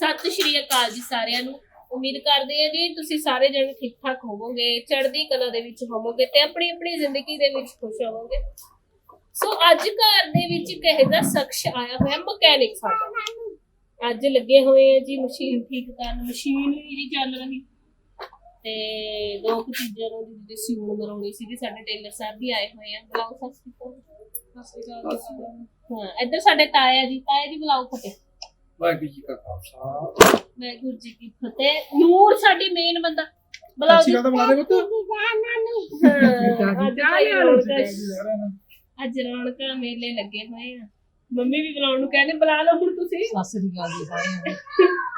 ਸਤਿ ਸ਼੍ਰੀ ਅਕਾਲ ਜੀ ਸਾਰਿਆਂ ਨੂੰ। ਉਮੀਦ ਕਰਦੇ ਹਾਂ ਜੀ ਤੁਸੀਂ ਸਾਰੇ ਜਣੇ ਠੀਕ ਠਾਕ ਹੋਵੋਗੇ ਚੜ੍ਹਦੀ ਕਲਾ ਦੇ ਵਿੱਚ ਹੋਵੋਗੇ ਤੇ ਆਪਣੀ ਆਪਣੀ ਜ਼ਿੰਦਗੀ ਦੇ ਵਿੱਚ ਖੁਸ਼ ਹੋਵੋਗੇ। ਸੋ ਅੱਜ ਘਰ ਦੇ ਵਿੱਚ ਇਹੋ ਜਿਹਾ ਸ਼ਖਸ ਆਇਆ ਹੋਇਆ ਮਕੈਨਿਕ ਸਾਡਾ। ਅੱਜ ਲੱਗੇ ਹੋਏ ਆ ਜੀ ਮਸ਼ੀਨ ਠੀਕ ਕਰਨ ਮਸ਼ੀਨ ਵੀ ਨਹੀਂ ਚੱਲ ਰਹੀ। ਤੇ ਦੋ ਕੁ ਚੀਜ਼ਾਂ ਨੂੰ ਜਿਹਦੀ ਸਿਉਣ ਮਰਾਉਣੀ ਸੀਗੀ ਸਾਡੇ ਟੇਲਰ ਸਾਹਿਬ ਵੀ ਆਏ ਹੋਏ ਆ ਬੁਲਾਓ ਸਤਿ ਸ਼੍ਰੀ ਅਕਾਲ ਹਾਂ। ਇੱਧਰ ਸਾਡੇ ਤਾਇਆ ਜੀ ਤਾਇਆ ਜੀ ਬੁਲਾਓ ਫਤਿਹ ਵਾਹਿਗੁਰੂ ਜੀ ਕਾ ਖਾਲਸਾ। ਵਾਹਿਗੁਰੂ ਜੀ ਕੀ ਫਤਿਹ। ਨੂਰ ਸਾਡੀ ਮੇਨ ਬੰਦਾ। ਬੁਲਾਓ ਜੀ ਸਤਿ ਸ਼੍ਰੀ ਅਕਾਲ ਬੁਲਾ ਦੇ ਪੁੱਤ। ਅੱਜ ਭਾਈ ਰੌਣਕਾਂ- ਅੱਜ ਰੌਣਕਾਂ ਮੇਲੇ ਲੱਗੇ ਹੋਏ ਆ। ਮੰਮੀ ਵੀ ਬੁਲਾਉਣ ਨੂੰ ਕਹਿੰਦੇ ਬੁਲਾ ਲਓ ਹੁਣ ਤੁਸੀਂ। ਸਤਿ ਸ੍ਰੀ ਅਕਾਲ ਜੀ ਸਾਰਿਆਂ ਨੂੰ।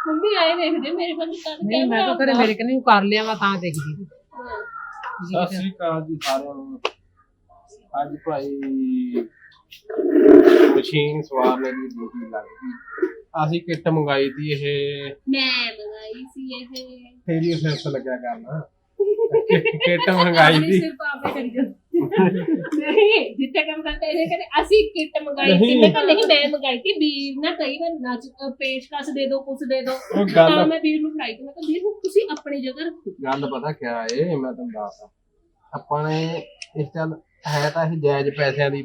ਮੰਮੀ ਆਏ ਦੇਖਦੇ ਮੇਰੇ ਕੋਲ ਤਾਂ ਨਹੀਂ ਮੈਂ ਤਾਂ ਘਰੇ ਮੇਰੇ ਕਨੇ ਕਰ ਲਿਆ ਮੈਂ ਤਾਂ ਦੇਖਦੀ। ਸਤਿ ਸ਼੍ਰੀ ਅਕਾਲ ਜੀ ਸਾਰਿਆਂ ਨੂੰ। ਅੱਜ ਭਾਈ ਮਸ਼ੀਨ ਸਵਾਰਨੇ ਦੀ ਡਿਊਟੀ ਲੱਗ ਗਈ ਅਸੀਂ ਕਿੱਟ ਮੰਗਾਈ ਤੀ ਇਹ। ਮੈਂ ਮੰਗਾਈ ਸੀ ਇਹ। ਤੇਰੀ ਸਿਰ ਲੱਗਿਆ ਕਰਨਾ। ਕਿੱਟ ਮੰਗਾਈ ਆਪਣੀ ਤੀ ਸਿਰਫ ਆਪੇ ਕਰੀ ਜਾਂਦੇ ਨਹੀਂ ਜਿੱਥੇ ਕੰਮ ਕਰਦੇ ਇਹ ਕਹਿੰਦੇ ਅਸੀਂ ਕਿੱਟ ਮੰਗਾਈ ਸੀ। ਮੈਂ ਕਿਹਾ ਨਹੀਂ ਮੈਂ ਮੰਗਾਈ ਸੀ। ਵੀਰ ਨਾ ਕਈ ਵਾਰ ਨੱਚ ਪੇਸ਼ਕਸ਼ ਦੇ ਦਿਓ ਕੁਛ ਦੇ ਦਿਓ ਤਾਂ ਮੈਂ ਵੀਰ ਨੂੰ ਫੜਾਈ ਤੇ ਮੈਂ ਕਿਹਾ ਵੀਰ ਨੂੰ ਤੁਸੀਂ ਆਪਣੀ ਜਗ੍ਹਾ ਰੱਖੋ। ਗੱਲ ਪਤਾ ਕਿਆ ਏ ਮੈਂ ਤੁਹਾਨੂੰ ਦੱਸਦਾ। ਆਪਾਂ ਨੇ ਇਸ ਚੱਲ ਹੈ ਤਾਂ ਇਹ ਜਾਇਜ਼ ਪੈਸਿਆਂ ਦੀ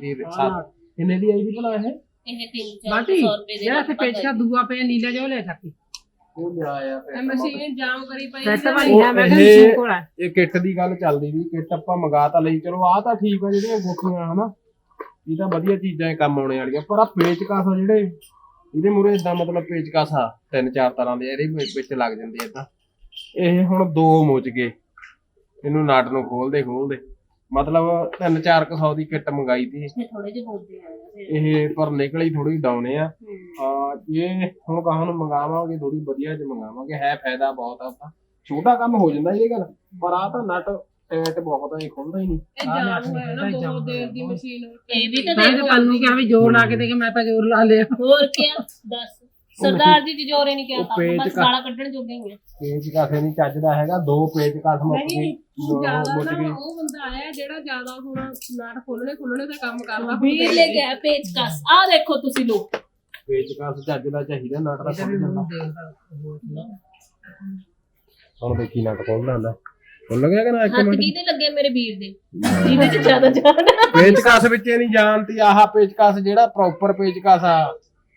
ਦੀ ਆਈ ਦੀ ਭਲਾ ਇਹ? ਇਹ 3-400 ਬਾਟੀ ਰੁਪਏ ਦੇ ਜਿਹੜਾ ਤੇ ਲਗਭਗ ਪੇਚਕਾ ਦੂਆ ਪਿਆ ਨੀਲਾ ਜਿਹਾ ਉਹ ਲੈ ਚੱਕੀ ਉਹ ਲਿਆਇਆ ਫਿਰ। ਮਸ਼ੀਨ ਜਾਮ ਕਰੀ ਪਈ ਸੈੱਟ ਸੀ। ਵਾਲੀ ਹੈ ਮੈਂ ਉਹ ਕਹਿੰਦੀ ਇਹ- ਸੀ ਕੋਲ ਹੈ ਇਹ ਕਿੱਟ ਦੀ ਗੱਲ ਚੱਲਦੀ ਵੀ ਕਿੱਟ ਆਪਾਂ ਮੰਗਾ ਤਾਂ ਲਈ ਚਲੋ ਆਹ ਤਾਂ ਠੀਕ ਆ ਜਿਹੜੀਆਂ ਗੋਖੀਆਂ ਹਨਾ। ਇਹ ਤਾਂ ਵਧੀਆ ਚੀਜ਼ਾਂ ਇਹ ਕੰਮ ਆਉਣੇ ਵਾਲੀਆਂ ਪਰ ਆ ਪੇਚਕਸ ਆ ਜਿਹੜੇ ਇਹਦੇ ਮੂਰੇ ਇਦਾਂ ਮਤਲਬ ਪੇਚਕਸ ਆ ਤਿੰਨ ਚਾਰ ਤਰ੍ਹਾਂ ਦੇ ਇਹਦੇ ਵਿੱਚ- ਵਿੱਚ ਲੱਗ ਜਾਂਦੇ ਇਦਾਂ ਇਹ ਹੁਣ ਦੋ ਮੁੱਚ ਗਏ। ਇਹਨੂੰ ਨਟ ਨੂੰ ਖੋਲਦੇ ਖੋਲਦੇ। ਮਤਲਬ ਤਿੰਨ ਚਾਰ ਕੁ ਸੌ ਦੀ ਕਿੱਟ ਮੰਗਾਈ ਤੀ ਇਹ ਥੋੜੇ ਜਿਹੇ ਬੋਲਦੇ ਆ ਫਿਰ ਇਹ ਪਰ ਨਿਕਲੀ ਥੋੜੀ ਡਾਉਨੇ ਆ। ਆ ਇਹ ਹੁਣ ਕਹਾਂ ਨੂੰ ਮੰਗਾਵਾਂਗੇ ਥੋੜੀ ਵਧੀਆ ਜਿਹਾ ਮੰਗਾਵਾਂਗੇ ਹੈ ਫਾਇਦਾ ਬਹੁਤ ਆ ਤਾਂ। ਛੋਟਾ ਕੰਮ ਹੋ ਜਾਂਦਾ ਇਹ ਗੱਲ ਪਰ ਆ ਤਾਂ ਨਟ ਟੈਟ ਬਹੁਤ ਆ ਇਹ ਖੁੱਲਦਾ ਹੀ ਨਹੀਂ। ਇਹ ਜਾਮ ਹੋਇਆ ਨਾ ਬਹੁਤ ਦੇਰ ਦੀ ਮਸ਼ੀਨ ਇਹ ਵੀ ਤਾਂ ਮੈਂ ਦੇਖੋ ਤਾਂ ਤੁਹਾਨੂੰ ਕਿਹਾ ਵੀ ਜੋਰ ਲਾ ਕੇ ਦੇ ਕੇ ਮੈਂ ਤਾਂ ਜੋਰ ਲਾ ਲਿਆ। ਹੋਰ ਕੀ ਦੱਸ। ਸਰਦਾਰ ਜੀ ਜੋਰੇ ਨਹੀਂ ਕਿਹਾ ਉਹ ਤਾਂ ਪੇਚ ਬਸ ਕਾ- ਗਾਲਾਂ ਕੱਢਣ ਜੋਗੇ ਹੀ ਆ। ਪੇਚ ਕਾਸੇ ਨਹੀਂ ਚੱਜਦਾ ਹੈਗਾ ਦੋ ਪੇਚ ਕਾਸ ਮੁੱਕ ਗਏ ਨਹੀਂ ਦੋ ਜ਼ਿਆਦਾ ਮੁੱਕ ਨਾ ਗਏ ਉਹ ਬੰਦਾ ਆਇਆ ਜਿਹੜਾ ਜ਼ਿਆਦਾ ਹੁਣ ਨਾਟ ਖੋਲਣੇ ਖੋਲਣੇ ਦਾ ਕੰਮ ਕਰਦਾ ਵੀਰ ਲੈ ਕੇ ਆ ਪੇਚਕਸ ਆ ਦੇਖੋ ਤੁਸੀਂ ਲੋਕ ਪੇਚ ਕਾਸ ਚੱਜਦਾ ਚਾਹੀਦਾ ਨਟ ਦਾ ਖੁੱਲ ਜਾਂਦਾ ਹੁਣ ਦੇਖੀ ਨਟ ਖੋਲਦਾ ਹੁੰਦਾ। ਖੁੱਲ ਗਿਆ ਕਿ ਨਾ ਇੱਕ ਹੱਥ ਮਿੰਟ? ਕਿਹਦੇ ਲੱਗੇ ਮੇਰੇ ਵੀਰ ਦੇ? ਜਿਹਦੇ ਚ ਜ਼ਿਆਦਾ ਜਾਨ ਆ। ਪੇਚ ਕਾਸ ਵਿੱਚ ਇਹ ਨਹੀਂ ਜਾਣਦੀ ਆਹ ਪੇਚ ਕਾਸ ਜਿਹੜਾ ਪ੍ਰੋਪਰ ਪੇਚ ਕਾਸ ਆ।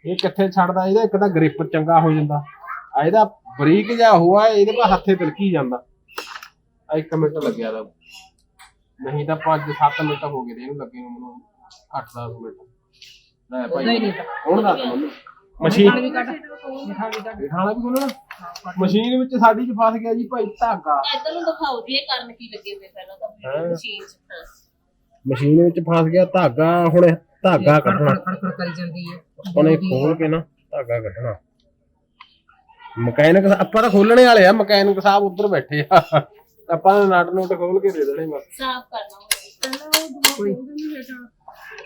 ਇਹ ਕਿੱਥੇ ਛੱਡਦਾ? ਇਹਦਾ ਇੱਕ ਤਾਂ ਗ੍ਰਿਪ ਚੰਗਾ ਹੋ ਜਾਂਦਾ। ਆ ਇਹਦਾ ਬਰੀਕ ਜਿਹਾ ਹੋਆ ਇਹਦੇ ਪਾ ਹੱਥੇ ਤਿਲਕੀ ਜਾਂਦਾ। ਆ ਇੱਕ ਮਿੰਟ ਲੱਗਿਆ ਦਾ ਨਹੀਂ ਤਾਂ 5-7 ਮਿੰਟ ਹੋ ਗਏ ਇਹਨੂੰ ਲੱਗੇ ਨੂੰ ਮੈਨੂੰ 8-10 ਮਿੰਟ। ਲੈ ਭਾਈ ਹੁਣ ਦੱਸ ਮੈਨੂੰ। ਮਸ਼ੀਨ ਵੀ ਕੱਢ। ਖੋਲਣਾ। ਮਸ਼ੀਨ ਵਿੱਚ ਸਾਡੀ ਚ ਫਸ ਗਿਆ ਜੀ ਭਾਈ ਧਾਗਾ। ਇੱਧਰ ਨੂੰ ਦਿਖਾਓ ਜੀ ਇਹ ਕਰਨ ਕੀ ਲੱਗੇ ਹੋਏ ਪਹਿਲਾਂ ਤਾਂ। ਮਸ਼ੀਨ ਚ। ਹਾਂ। ਮਸ਼ੀਨ ਵਿੱਚ ਫਸ ਗਿਆ ਧਾਗਾ ਹੁਣ ਧਾਗਾ ਕੱਢਣਾ। ਖੜ ਖੜ ਕਰੀ ਜਾਂਦੀ ਹੈ। ਉਹਨੇ ਖੋਲ ਕੇ ਨਾ ਧਾਗਾ ਕੱਢਣਾ। ਮਕੈਨਿਕ ਆਪਾਂ ਤਾਂ ਖੋਲਣੇ ਵਾਲੇ ਆ ਮਕੈਨਿਕ ਸਾਹਿਬ ਉੱਧਰ ਬੈਠੇ ਆ। ਆਪਾਂ ਨੇ ਨਟ ਨੋਟ ਖੋਲ ਕੇ ਦੇ ਦੇਣੇ ਬਸ। ਸਾਫ਼ ਕਰਨਾ ਕੋਈ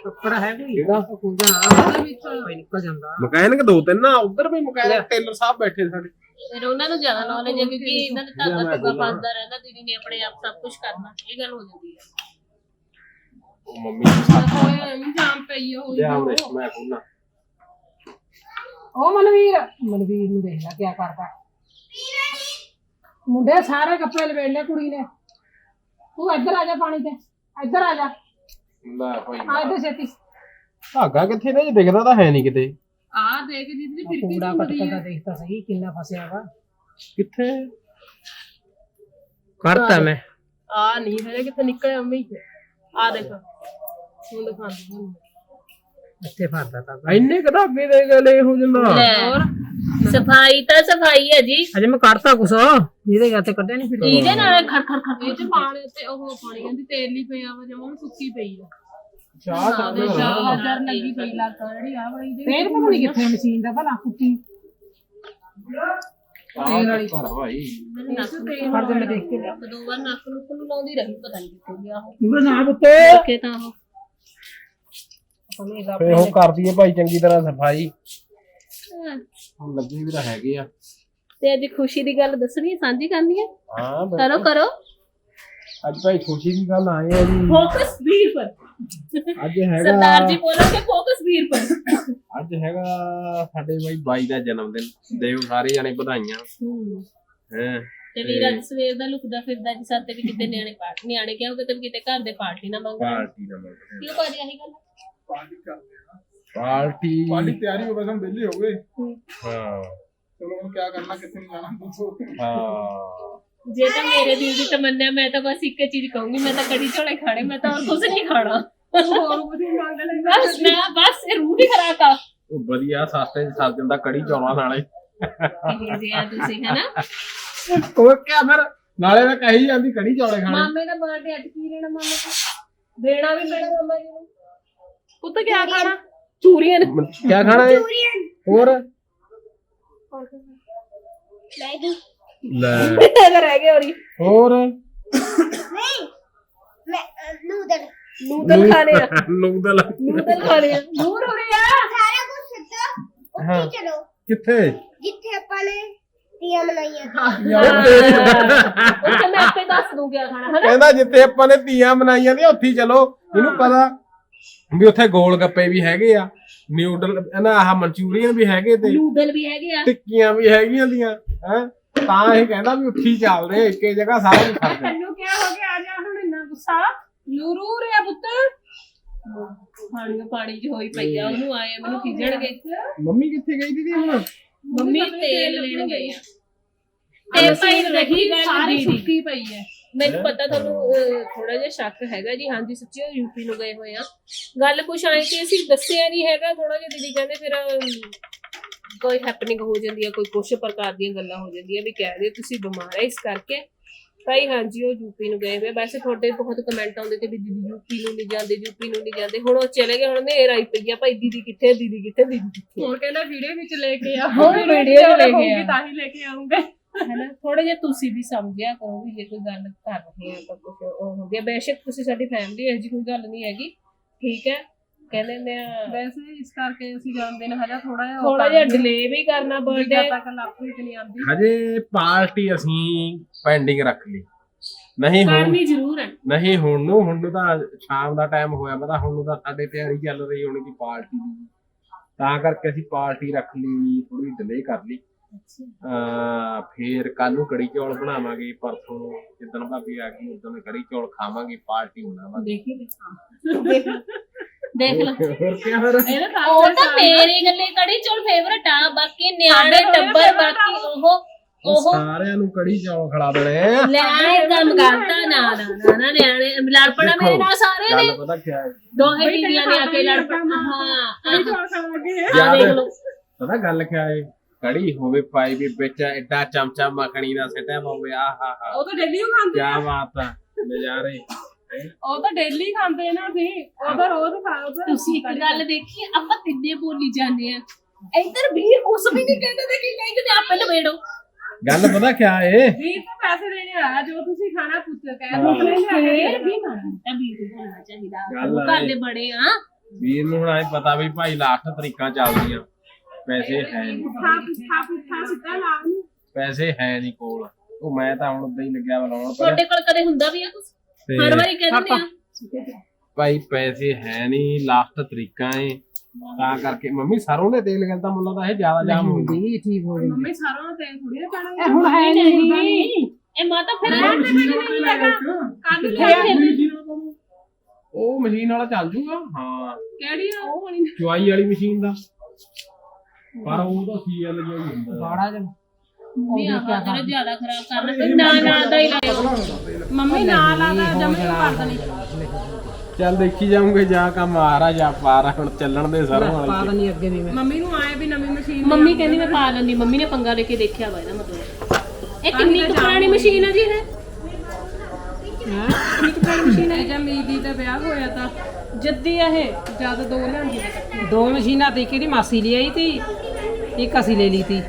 ਕੱਪੜਾ ਹੈ ਕੋਈ? ਜਾਣਾ ਕੋਈ ਨਿਕਲ ਜਾਂਦਾ। ਮਕੈਨਿਕ ਦੋ ਤਿੰਨ ਆ ਉੱਧਰ ਵੀ ਮਕੈਨਿਕ ਟੇਲਰ ਸਾਹਿਬ ਬੈਠੇ ਸਾਡੇ। ਫਿਰ ਉਹਨਾਂ ਨੂੰ ਜ਼ਿਆਦਾ ਨੌਲੇਜ ਹੈ ਕਿਉਂਕਿ ਇਹਨਾਂ ਦੇ ਧਾਗਾ ਧੁਗਾ। ਫਸਦਾ ਰਹਿੰਦਾ ਦੀਦੀ ਨੇ ਆਪਣੇ ਆਪ ਸਭ ਕੁਝ ਕਰਨਾ। ਇਹ ਗੱਲ ਹੋ ਜਾਂਦੀ ਹੈ। ਉਹ ਮੰਮੀ ਦੇ ਸਾਥ ਹੋਇਆ ਐਵੇਂ ਜਾਮ ਪਈ ਹੋਈ ਲਿਆ ਉਹਨੇ ਮੈਂ ਖੋਲਣਾ ਉਹ ਮਨਵੀਰ ਮਨਵੀਰ ਨੂੰ ਦੇਖ ਲੈ ਕੀ ਕਰਦਾ ਮੁੰਡੇ ਸਾਰੇ ਕੱਪੜੇ ਲਵੇੜ ਲੈ ਕੁੜੀ ਨੇ ਤੂੰ ਇੱਧਰ ਆ ਜਾ ਪਾਣੀ ਤੇ। ਇੱਧਰ ਆ ਜਾ। ਲੈ ਭਾਈ ਆ ਇੱਧਰ ਛੇਤੀ। ਧਾਗਾ ਕਿੱਥੇ ਨੇ? ਜੇ ਦਿਖਦਾ ਤਾਂ ਹੈ ਨਹੀਂ ਕਿਤੇ। ਆ ਦੇਖ ਦੀਦੀ ਫਿਰ ਕੀ ਕੂੜਾ ਘੁੰਮਦੀ ਪਟਕਾ ਆ। ਦਾ ਸਹੀ ਕਿੰਨਾ ਫਸਿਆ ਵਾ। ਕਿੱਥੇ? ਕਰਤਾ ਮੈਂ। ਆ ਨਹੀਂ ਹਲੇ ਕਿਤੇ ਨਿਕਲਿਆ ਮੰਮੀ। ਆ ਦੇਖ। ਹੁਣ ਦਿਖਾਉਂਦੀ ਹਾਂ ਇੱਥੇ ਫਰਦਾ ਤਾਂ। ਇੰਨੇ ਕੁ ਧਾਗੇ ਦੇ ਗਲੇ ਹੋ ਜਾਂਦਾ ਲੈ। ਸਫ਼ਾਈ ਤਾਂ ਸਫ਼ਾਈ ਹੈ ਜੀ। ਅਜੇ ਮੈਂ ਕਰਤਾ ਕੁਛ। ਜਿਹਦੇ ਗੱਤੇ ਕੱਢਿਆ ਨਹੀਂ ਫਿਰ। ਇਹਦੇ ਨਾਲ ਖੜ ਖੜ ਖੜ ਇਹ ਚ ਪਾਣੀ ਤੇ ਉਹ ਪਾਣੀ ਕਹਿੰਦੀ ਤੇਲ ਹੀ ਪਿਆ ਵਾ ਜਮਾਂ ਸੁੱਕੀ ਪਈ ਆ। ਚਾਹ ਚਾਹ ਚਾਹ ਹਜ਼ਾਰ ਲੱਗੀ ਪਈ ਲੱਗਾ ਜਿਹੜੀ ਆ ਵਾਲੀ ਦੇ ਫੇਰ ਪਤਾ ਨਹੀਂ ਕਿੱਥੇ ਮਸ਼ੀਨ ਦਾ ਭਲਾ ਕੁੱਤੀ। ਤੇਲ ਵਾਲੀ ਘਰ ਭਾਈ। ਮੈਨੂੰ ਨੱਕ ਨੂੰ ਫੜ ਦੇ ਮੈਂ ਦੇਖ ਕੇ ਲਿਆ। ਇੱਕ ਦੋ ਵਾਰ ਨੱਕ ਨੂੰ ਨੂੰ ਲਾਉਂਦੀ ਰਹੀ ਪਤਾ ਨਹੀਂ ਕਿੱਥੇ ਗਿਆ ਉਹ। ਬਣਾ ਬੁੱਤੇ ਕਿ ਤਾਂ ਉਹ। ਫੇ ਉਹ ਕਰਦੀ ਹੈ ਭਾਈ ਚੰਗੀ ਤਰ੍ਹਾਂ ਸਫ਼ਾਈ। ਹੁਣ ਲੱਗੇ ਵੀ ਤਾਂ ਹੈਗੇ ਆ। ਤੇ ਅੱਜ ਖੁਸ਼ੀ ਦੀ ਗੱਲ ਦੱਸਣੀ ਹੈ ਸਾਂਝੀ ਕਰਨੀ ਹੈ? ਹਾਂ ਕਰੋ ਕਰੋ। ਅੱਜ ਭਾਈ ਖੁਸ਼ੀ ਦੀ ਗੱਲ ਆਏ ਆ ਜੀ। ਫੋਕਸ ਵੀਰ ਪਰ। ਅੱਜ ਹੈਗਾ ਸਰਦਾਰ ਜੀ ਬੋਲੋਗੇ ਫੋਕਸ ਵੀਰ ਪਰ। ਅੱਜ ਹੈਗਾ ਸਾਡੇ ਬਾਈ ਬਾਈ ਦਾ ਜਨਮ ਦਿਨ। ਦੇਵ ਸਾਰੇ ਜਾਣੇ ਵਧਾਈਆਂ। ਹੈ। ਤੇ ਵੀਰ ਅੱਜ ਸਵੇਰ ਦਾ ਲੁਕਦਾ ਫਿਰਦਾ ਜੀ ਸਾਤੇ ਵੀ ਕਿਤੇ ਨਿਆਣੇ ਪਾਰਟੀ ਨਿਆਣੇ ਕਿਹਾ ਤੇ ਕਿਤੇ ਘਰ ਦੇ ਪਾਰਟੀ ਨਾ ਮੰਗਣ ਪਾਰਟੀ ਦਾ ਮਤਲਬ ਕਿਉਂ ਭਾਜੀ ਆਹੀ ਗੱਲ ਪਾਰਟੀ ਕਰਦੇ ਆ। ਪਾਰਟੀ ਪਾਰਟੀ ਤਿਆਰੀ ਹੋ ਬਸ ਹਮ ਵਿਹਲੇ ਹੋ ਗਏ। ਹਾਂ। ਚਲੋ ਹੁਣ ਕੀ ਕਰਨਾ ਕਿੱਥੇ ਨੂੰ ਜਾਣਾ। ਹਾਂ। ਜੇ ਤਾਂ ਮੇਰੇ ਦਿਲ ਦੀ ਤਮੰਨਾ ਮੈਂ ਤਾਂ ਬਸ ਇੱਕ ਚੀਜ਼ ਕਹੂੰਗੀ ਮੈਂ ਤਾਂ ਕੜੀ ਚੌਲੇ ਖਾਣੇ ਮੈਂ ਤਾਂ ਹੋਰ ਕੁਝ ਨਹੀਂ ਖਾਣਾ। ਹੋਰ ਕੁਝ ਮੰਗ ਲੈ ਬਸ ਮੈਂ ਬਸ ਇਹ ਰੂਹ ਦੀ ਖਰਾਕ ਆ। ਉਹ ਵਧੀਆ ਸਸਤੇ ਚ ਸਰ ਜਾਂਦਾ ਕੜੀ ਚੌਲਾਂ ਨਾਲੇ। ਇਹ ਜੇ ਆ ਤੁਸੀਂ ਹਨਾ? ਹੋਰ ਕਿਆ ਫਿਰ ਨਾਲੇ ਮੈਂ ਕਹੀ ਜਾਂਦੀ ਕੜੀ ਚੌਲੇ ਖਾਣੇ। ਮਾਮੇ ਦਾ ਬਰਥਡੇ ਅੱਜ ਕੀ ਮਾਮੇ ਤੋਂ ਦੇਣਾ ਵੀ ਪੈਣਾ ਮਾਮਾ ਜੀ ਨੂੰ। ਪੁੱਤ ਕਿਆ ਖਾਣਾ? ਚੂਰੀਆਂ ਕਿਆ ਖਾਣਾ ਹੈ ਹੋਰ? ਲੈ। ਅਗਰ ਰਹਿ ਗਏ ਹੋਰੀ। ਹੋਰ? ਨੂਡਲ। ਨੂਡਲ ਖਾਣੇ ਆ। ਨੂਡਲ। ਨੂਡਲ ਖਾਣੇ ਆ। ਦੂਰ ਹੋ ਰਿਹਾ ਸਾਰਾ ਕੁਝ ਸਿੱਧਾ ਹਾਂ। ਉੱਥੇ ਚਲੋ। ਕਿੱਥੇ? ਜਿੱਥੇ ਆਪਾਂ ਨੇ ਤੀਆਂ ਮਨਾਈਆਂ। ਉੱਥੇ ਮੈਂ ਆਪੇ ਦੱਸ ਦੂੰ ਕਿਆ ਖਾਣਾ ਹਨਾ? ਕਹਿੰਦਾ ਜਿੱਥੇ ਆਪਾਂ ਨੇ ਤੀਆਂ ਮਨਾਈਆਂ ਦੀਆਂ ਉੱਥੇ ਹੀ ਚਲੋ। ਇਹਨੂੰ ਪਤਾ ਵੀ ਉੱਥੇ ਗੋਲ ਗੱਪੇ ਵੀ ਹੈਗੇ ਆ ਨਿਊਡਲ ਨਾ ਆਹ ਮਨਚੂਰੀਅਨ ਵੀ ਹੈਗੇ ਤੇ ਨੂਡਲ ਵੀ ਹੈਗੇ ਆ। ਟਿੱਕੀਆਂ ਵੀ ਹੈਗੀਆਂ ਦੀਆਂ ਹੈ? ਤਾਂ ਇਹ ਕਹਿੰਦਾ ਵੀ ਹੀ ਚੱਲਦੇ ਇੱਕੇ ਜਗ੍ਹਾ ਸਾਰਾ ਕੁਝ ਖਰਚ ਤੈਨੂੰ ਕਿਆ ਹੋ ਗਿਆ ਆ ਜਾ ਹੁਣ ਇੰਨਾ ਗੁੱਸਾ। ਨੂਰੂ ਰਿਆ ਪੁੱਤ। ਪਾਣੀ ਪਾਣੀ ਚ ਹੋਈ ਪਈ ਆ ਉਹਨੂੰ ਆਏ ਮੈਨੂੰ ਖਿਜਣਗੇ ਮੰਮੀ ਕਿੱਥੇ ਗਈ ਦੀਦੀ ਹੁਣ? ਮੰਮੀ ਤੇਲ ਲੈਣ ਗਏ ਆ। ਤੇ ਭਾਈ ਰਹੀ ਗੱਲ ਸਾਰੀ ਸੁੱਕੀ ਪਈ ਹੈ। ਮੈਨੂੰ ਪਤਾ ਤੁਹਾਨੂੰ ਥੋੜਾ ਜਿਹਾ ਸ਼ੱਕ ਹੈਗਾ ਜੀ। ਹਾਂਜੀ ਸੱਚੀ ਉਹ ਯੂਪੀ ਨੂੰ ਗਏ ਹੋਏ ਆ। ਗੱਲ ਕੁਛ ਆਏ ਕਿ ਅਸੀਂ ਦੱਸਿਆ ਨਹੀਂ ਹੈਗਾ ਥੋੜਾ ਜਿਹਾ ਦੀਦੀ ਕਹਿੰਦੇ ਫਿਰ ਕੋਈ ਹੈਪਨਿੰਗ ਹੋ ਜਾਂਦੀ ਹੈ ਕੋਈ ਕੁਛ ਪ੍ਰਕਾਰ ਦੀਆਂ ਗੱਲਾਂ ਹੋ ਜਾਂਦੀਆਂ ਵੀ ਕਹਿ ਰਹੇ ਤੁਸੀਂ ਬਿਮਾਰ ਹੈ ਇਸ ਕਰਕੇ। ਭਾਈ ਹਾਂਜੀ ਉਹ ਯੂਪੀ ਨੂੰ ਗਏ ਹੋਏ। ਵੈਸੇ ਤੁਹਾਡੇ ਬਹੁਤ ਕਮੈਂਟ ਆਉਂਦੇ ਤੇ ਵੀ ਦੀਦੀ ਯੂਪੀ ਨੂੰ ਨਹੀਂ ਜਾਂਦੇ ਯੂਪੀ ਨੂੰ ਨਹੀਂ ਜਾਂਦੇ। ਹੁਣ ਉਹ ਚਲੇ ਗਏ ਹੁਣ ਨੇਰ ਆਈ ਪਈ ਆ ਭਾਈ ਦੀਦੀ ਕਿੱਥੇ ਦੀਦੀ ਕਿੱਥੇ ਦੀਦੀ ਕਿੱਥੇ? ਹੋਰ ਕਹਿੰਦਾ ਵੀਡੀਓ ਵਿੱਚ ਲੈ ਕੇ ਆ। ਹੋਰ ਚ ਲੈ ਕੇ ਆ। ਤਾਂ ਹੀ ਲੈ ਕੇ ਆਉਂਗੇ। ਹੈਨਾ ਥੋੜਾ ਜਿਹਾ ਤੁਸੀਂ ਵੀ ਸਮਝਿਆ ਕਰੋ ਵੀ ਜੇ ਕੋਈ ਗੱਲ ਕਰ ਰਹੇ ਆ ਤਾਂ ਕੁਝ ਉਹ ਹੋ ਗਿਆ। ਬੇਸ਼ੱਕ ਤੁਸੀਂ ਸਾਡੀ ਫੈਮਿਲੀ ਹੈ ਜੀ ਕੋਈ ਗੱਲ ਨਹੀਂ ਹੈਗੀ ਠੀਕ ਹੈ। ਕਹਿੰਦੇ ਨੇ ਵੈਸੇ ਇਸ ਕਰਕੇ ਅਸੀਂ ਜਾਣਦੇ ਨੇ ਹਜਾ ਥੋੜਾ ਜਿਹਾ ਥੋੜਾ ਜਿਹਾ ਡਿਲੇ ਵੀ ਕਰਨਾ ਬਰਥਡੇ ਬਰਥਡੇ ਤੱਕ ਲਾਪਰੀ ਨਹੀਂ ਆਉਂਦੀ। ਹਜੇ ਪਾਰਟੀ ਅਸੀਂ ਪੈਂਡਿੰਗ ਰੱਖ ਲਈ। ਨਹੀਂ ਹੁਣ ਕਰਨੀ ਜ਼ਰੂਰ ਹੈ। ਨਹੀਂ ਹੁਣ ਨੂੰ ਹੁਣ ਨੂੰ ਤਾਂ ਸ਼ਾਮ ਦਾ ਟਾਈਮ ਹੋਇਆ ਪਤਾ ਹੁਣ ਨੂੰ ਤਾਂ ਸਾਡੇ ਤਿਆਰੀ ਚੱਲ ਰਹੀ ਹੋਣੀ ਦੀ ਪਾਰਟੀ ਦੀ। ਤਾਂ ਕਰਕੇ ਅਸੀਂ ਪਾਰਟੀ ਰੱਖ ਲਈ ਥੋੜੀ ਡਿਲੇ ਕਰ ਲਈ। ਅਹ ਫੇਰ ਕੱਲ ਨੂੰ ਕੜੀ ਚੌਲ ਬਣਾਵਾਂਗੇ ਪਰਸੋਂ ਜਿੱਦਣ ਭਾਬੀ ਆ ਗਈ ਉਦੋਂ ਕੜੀ ਚੌਲ ਖਾਵਾਂਗੇ ਪਾਰਟੀ ਮਨਾਵਾਂਗੇ। ਦੇਖੀ। ਦੇਖ। ਦੇਖ ਲੈ। ਹੋਰ ਕੀ ਫਿਰ? ਇਹਦਾ ਤਾਂ ਉਹ ਤਾਂ ਮੇਰੇ ਗੱਲੇ ਕੜੀ ਚੌਲ ਫੇਵਰਟ ਆ ਬਾਕੀ ਨਿਆਣੇ ਟੱਬਰ ਬਾਕੀ ਆ। ਉਹ ਉਹ ਸਾਰਿਆਂ ਨੂੰ ਕੜੀ ਚੌਲ ਖਿਲਾ ਦੇਣੇ ਆ। ਲੈ ਆਏ ਕੰਮ ਕਰਦਾ ਨਾ ਨਾ ਨਾ ਨਾ ਨਿਆਣੇ ਲੜਪਣਾ ਮੇਰੇ ਨਾਲ ਸਾਰੇ ਨੇ। ਗੱਲ ਪਤਾ ਕੀ ਹੈ ਦੋਹੇ ਟੀਵੀਆਂ ਨੇ ਆ ਕੇ ਲੜ ਆ। ਹਾਂ ਕੋਈ ਚੌਲ ਖਾਣ ਲੱਗੇ ਆ। ਯਾਦ ਦੇਖ? ਲਓ। ਪਤਾ ਗੱਲ ਕੀ ਹੈ ਕੜੀ ਹੋਵੇ ਪਾਈ ਵੀ ਵਿੱਚ ਐਡਾ ਚਮਚਾ ਮੱਖਣੀ ਦਾ ਸਿੱਟਿਆ ਹੋਵੇ ਆਹਾ ਹਾ ਉਹ ਤਾਂ ਡੇਲੀ ਖਾਂਦੇ ਕੀ ਬਾਤ ਹੈ ਨਜ਼ਾਰੇ। ਉਹ ਤਾਂ ਡੇਲੀ ਖਾਂਦੇ ਨਾ ਅਸੀਂ ਉਹ ਤਾਂ ਰੋਜ਼ ਖਾਓ ਤੁਸੀਂ ਇੱਕ ਗੱਲ ਦੇਖੀ ਆਪਾਂ ਤਿੰਨੇ ਬੋਲੀ ਜਾਂਦੇ ਆ। ਇੱਧਰ ਵੀਰ ਕੁਛ ਵੀ ਨਹੀਂ ਕਹਿੰਦੇ ਤੇ ਕੀ ਕਹਿੰਦੇ ਆਪੇ ਲਵੇੜੋ ਗੱਲ ਪਤਾ ਕੀ ਹੈ ਵੀਰ ਤਾਂ ਪੈਸੇ ਦੇਣੇ ਆਇਆ ਜੋ ਤੁਸੀਂ ਖਾਣਾ ਪੁੱਛ ਕਹਿ ਹਾਂ। ਦੋ ਫੇਰ ਵੀ ਮਾੜਾ ਵੀਰ ਬੋਲਣਾ ਚਾਹੀਦਾ। ਘਰ ਦੇ ਬੜੇ ਆ। ਵੀਰ ਨੂੰ ਹੁਣ ਐ ਪਤਾ ਵੀ ਭਾਈ ਲਾਸਟ ਤਰੀਕਾਂ ਚੱਲਦੀਆਂ। ਪੈਸੇ ਹੈ ਨੀ। ਪੁੱਠਾ ਪੁੱਠਾ ਪੁੱਠਾ ਸਿੱਧਾ ਲਾ ਨੂੰ ਪੈਸੇ ਹੈ ਨਹੀਂ ਕੋਲ। ਉਹ ਮੈਂ ਤਾਂ ਹੁਣ ਉਦਾਂ ਹੀ ਲੱਗਿਆ ਵਾ ਲਾਉਣ ਪਰ ਤੁਹਾਡੇ ਕੋਲ ਕਦੇ ਹੁੰਦਾ ਵੀ ਆ ਕੁਛ ਹਰ ਤੇ ਵਾਰੀ ਕਹਿੰਦੇ ਆ। ਭਾਈ ਪੈਸੇ ਹੈ ਨਹੀਂ ਲਾਸਟ ਤਰੀਕਾਂ ਏ। ਤਾਂ ਕਰਕੇ ਮੰਮੀ ਸਰੋਂ ਦੇ ਤੇਲ ਗੱਲ ਤਾਂ ਮੁੱਲਾ ਤਾਂ ਇਹ ਜ਼ਿਆਦਾ ਜਾਮ ਹੋ ਗਈ ਠੀਕ ਹੋ ਮੰਮੀ ਸਾਰਾ ਨੂੰ ਤੇਲ ਥੋੜੀ ਨਾ ਪੈਣਾ। ਇਹ ਹੁਣ ਹੈ ਨਹੀਂ। ਨਹੀਂ ਇਹ ਮਾਤਾ ਫਿਰ ਕੱਲ ਉਹ ਮਸ਼ੀਨ ਵਾਲਾ ਚੱਲ ਜੂਗਾ? ਹਾਂ। ਕਿਹੜੀ ਆ? ਉਹ ਵਾਲੀ। ਚੁਆਈ ਵਾਲੀ ਮਸ਼ੀਨ ਦਾ। ਪਰ ਉਹ ਤਾਂ ਸੀਐਲ ਜਿਹਾ ਹੀ ਹੁੰਦਾ। ਬਾੜਾ ਜਿਹਾ। ਮੰਮੀ ਆਹ ਤੇਰਾ ਜ਼ਿਆਦਾ ਖਰਾਬ ਕਰਨਾ ਤੂੰ ਨਾ ਨਾ ਦਾ ਹੀ ਲਾਇਓ। ਮੰਮੀ ਨਾਲ ਆਦਾ ਜਮੇ ਕਰ ਦੇਣੀ ਚੱਲ ਦੇਖੀ ਜਾਉਂਗੇ ਜਾ ਕੰਮ ਆ ਜਾਂ ਪਾ ਰਾ ਹੁਣ ਚੱਲਣ ਦੇ ਸਰੋਂ ਵਾਲੀ ਤੇ। ਨਹੀਂ ਅੱਗੇ ਵੀ ਮੈਂ। ਮੰਮੀ ਨੂੰ ਆਏ ਵੀ ਨਵੀਂ ਮਸ਼ੀਨ ਮੰਮੀ ਕਹਿੰਦੀ ਮੈਂ ਪਾ ਲੈਂਦੀ ਮੰਮੀ ਨੇ ਪੰਗਾ ਲੈ ਕੇ ਦੇਖਿਆ ਵਾ ਇਹਦਾ ਮਤਲਬ। ਇਹ ਕਿੰਨੀ ਕੁ ਪੁਰਾਣੀ ਮਸ਼ੀਨ ਹੈ ਜੀ ਇਹ? ਕਿੰਨੀ ਕੁ ਪੁਰਾਣੀ ਮਸ਼ੀਨ ਹੈ ਇਹ? ਜਾਂ ਮੀਦੀ ਦਾ ਵਿਆਹ ਹੋਇਆ ਤਾਂ। ਜੱਦੀ ਆ ਇਹ? ਜਦ ਦੋ ਲਿਆਂਦੀ। ਨੇ। ਦੋ ਮਸ਼ੀਨਾਂ ਤੇ ਕਿਹਦੀ ਮਾਸੀ ਲਈ ਆਈ ਤੀ ਇੱਕ ਅਸੀਂ ਲੈ ਲਈ ਤੀ।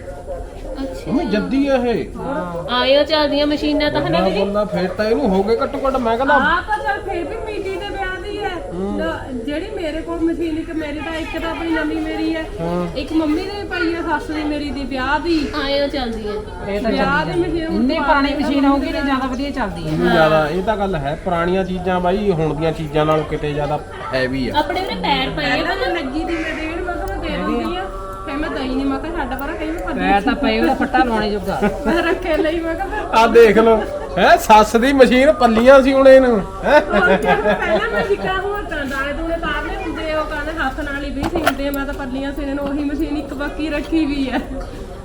ਮੰਮੀ ਜੱਦੀ ਆ ਇਹ। ਆਇਓ ਚੱਲਦੀਆਂ ਮਸ਼ੀਨਾਂ ਤਾਂ ਹਨਾ ਨਾ ਦੀਦੀ ਬੋਲਣਾ ਫੇਰ ਤਾਂ ਇਹਨੂੰ ਹੋ ਗਏ ਘੱਟੋ ਘੱਟ ਮੈਂ ਕਹਿੰਦਾ ਆਹ ਤਾਂ ਚੱਲ ਫੇਰ ਵੀ ਮੀਦੀ ਦੇ ਵਿਆਹ ਦੀ ਹੈ। ਜਿਹੜੀ ਮੇਰੇ ਕੋਲ ਮਸ਼ੀਨ ਇੱਕ ਮੇਰੀ ਤਾਂ ਇੱਕ ਤਾਂ ਆਪਣੀ ਨਵੀਂ ਮੇਰੀ ਹੈ। ਹਾਂ। ਇੱਕ ਮੰਮੀ ਦੀ ਪਈ ਹੈ ਸੱਸ ਦੀ ਮੇਰੀ ਦੀ ਵਿਆਹ ਦੀ। ਆਇਓ ਚੱਲਦੀ ਹੈ ਇਹ ਤਾਂ ਵਿਆਹ ਦੀ ਮਸ਼ੀਨ ਇੰਨੀ ਪੁਰਾਣੀ ਮਸ਼ੀਨ ਹੋਊਗੀ ਤੇ ਜ਼ਿਆਦਾ ਵਧੀਆ ਚੱਲਦੀ ਹੈ। ਜ਼ਿਆਦਾ ਇਹ ਤਾਂ ਗੱਲ ਹੈ ਪੁਰਾਣੀਆਂ ਚੀਜ਼ਾਂ ਬਾਈ ਹੁਣ ਦੀਆਂ ਚੀਜ਼ਾਂ ਨਾਲੋਂ ਕਿਤੇ ਜ਼ਿਆਦਾ ਹੈਵੀ ਆ। ਆਪਣੇ ਉਹਨੇ ਪੈਰ ਪਏ ਆ ਪਰ ਤਾਂ ਪਏ ਉਹਦਾ ਫੱਟਾ ਲਾਉਣੇ ਜੋਗਾ। ਮੈਂ ਰੱਖੇ ਲਈ ਮੈਂ ਕਿਹਾ ਆ ਦੇਖ ਲਓ। ਹੈ ਸੱਸ ਦੀ ਮਸ਼ੀਨ ਪੱਲੀਆਂ ਸੀ ਹੁਣ ਇਹਨੂੰ। ਹੈਂ? ਹੋਰ ਕਿਆ, ਪਹਿਲਾਂ ਮੈਂ ਸਿੱਕਾ ਹੋਰ ਤਾਂ ਦਾਣੇ ਦੂਣੇ ਤਾਰਨੇ ਹੁੰਦੇ ਆ, ਉਹ ਕਹਿੰਦੇ ਹੱਥ ਨਾਲ ਹੀ ਵੀ ਸਿੰਦੇ ਮੈਂ ਤਾਂ ਪੱਲੀਆਂ ਸਿਰਨ ਉਹੀ ਮਸ਼ੀਨ ਇੱਕ ਬੱਕੀ ਰੱਖੀ ਵੀ ਹੈ